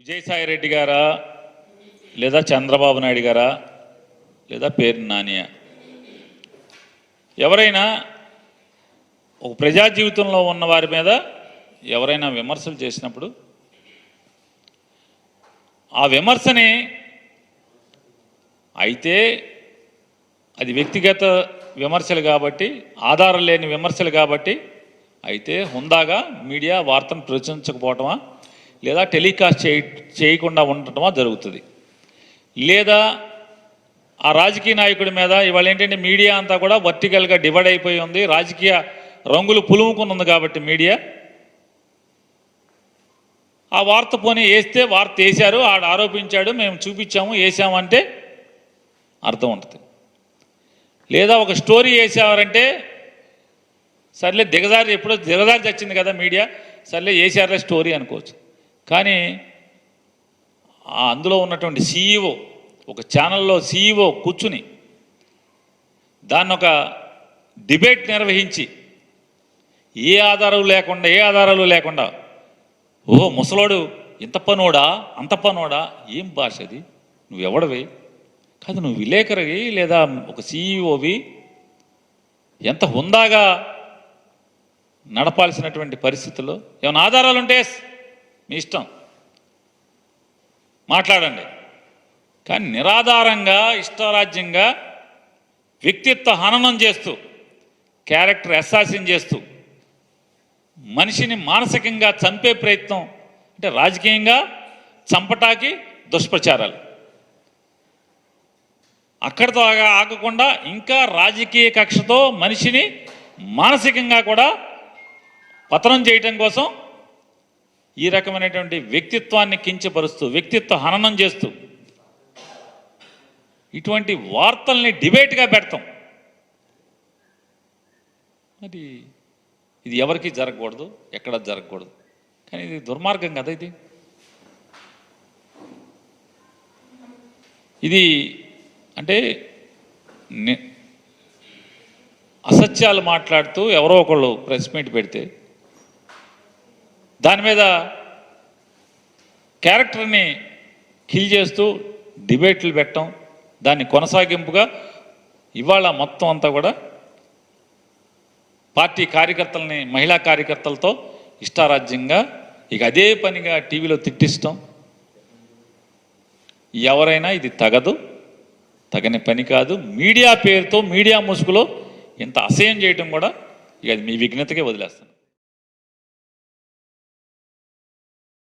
విజయసాయి రెడ్డి గారా? లేదా చంద్రబాబు నాయుడు గారా? లేదా పేరు నానియా? ఎవరైనా ఒక ప్రజా జీవితంలో ఉన్న వారి మీద ఎవరైనా విమర్శలు చేసినప్పుడు ఆ విమర్శని అయితే అది వ్యక్తిగత విమర్శలు కాబట్టి ఆధారం లేని విమర్శలు కాబట్టి అయితే హుందాగా మీడియా వార్తను ప్రచురించకపోవటమా? లేదా టెలికాస్ట్ చేయ చేయకుండా ఉండటమా జరుగుతుంది. లేదా ఆ రాజకీయ నాయకుడి మీద ఇవాళ ఏంటంటే మీడియా అంతా కూడా వర్టికల్గా డివైడ్ అయిపోయి ఉంది రాజకీయ రంగులు పులుముకుని ఉంది కాబట్టి మీడియా. ఆ వార్త పోనీ వేస్తే వార్త వేశారు ఆడ ఆరోపించాడు మేము చూపించాము వేసామంటే అర్థం ఉంటుంది లేదా ఒక స్టోరీ వేసేవారంటే సర్లే దిగజారి ఎప్పుడో దిగజారి చచ్చింది కదా మీడియా సర్లే వేసారులే స్టోరీ అనుకోవచ్చు. కానీ అందులో ఉన్నటువంటి సీఈఓ ఒక ఛానల్లో సీఈఓ కూర్చుని దాన్ని ఒక డిబేట్ నిర్వహించి ఏ ఆధారం లేకుండా ఏ ఆధారాలు లేకుండా ఓ ముసలోడు ఇంత పనోడా అంత పనోడా ఏం భాష అది? నువ్వు ఎవడవి? కాదు నువ్వు విలేకరివి లేదా ఒక సీఈఓవి ఎంత హుందాగా నడపాల్సినటువంటి పరిస్థితుల్లో? ఏమైనా ఆధారాలు ఉంటే మీ ఇష్టం. మాట్లాడండి. కానీ నిరాధారంగా ఇష్టారాజ్యంగా వ్యక్తిత్వ హననం చేస్తూ క్యారెక్టర్ అసాసిన్ చేస్తూ మనిషిని మానసికంగా చంపే ప్రయత్నం అంటే రాజకీయంగా చంపటాకి దుష్ప్రచారాలు. అక్కడితో ఆగకుండా ఇంకా రాజకీయ కక్షతో మనిషిని మానసికంగా కూడా పతనం చేయటం కోసం ఈ రకమైనటువంటి వ్యక్తిత్వాన్ని కించపరుస్తూ వ్యక్తిత్వ హననం చేస్తూ ఇటువంటి వార్తల్ని డిబేట్గా పెడతాం. మరి ఇది ఎవరికి జరగకూడదు ఎక్కడ జరగకూడదు. కానీ ఇది దుర్మార్గం కదా ఇది? ఇది అంటే ని- అసత్యాలు మాట్లాడుతూ ఎవరో ఒకళ్ళు ప్రెస్ మీట్ పెడితే దాని మీద క్యారెక్టర్ని కిల్ చేస్తూ డిబేట్లు పెట్టడం దాన్ని కొనసాగింపుగా ఇవాళ మొత్తం అంతా కూడా పార్టీ కార్యకర్తలని మహిళా కార్యకర్తలతో ఇష్టారాజ్యంగా ఇక అదే పనిగా టీవీలో తిట్టిస్తాం ఎవరైనా ఇది తగదు తగని పని కాదు. మీడియా పేరుతో మీడియా ముసుగులో ఇంత అసహ్యం చేయటం కూడా ఇక అది మీ విఘ్నతకే వదిలేస్తాను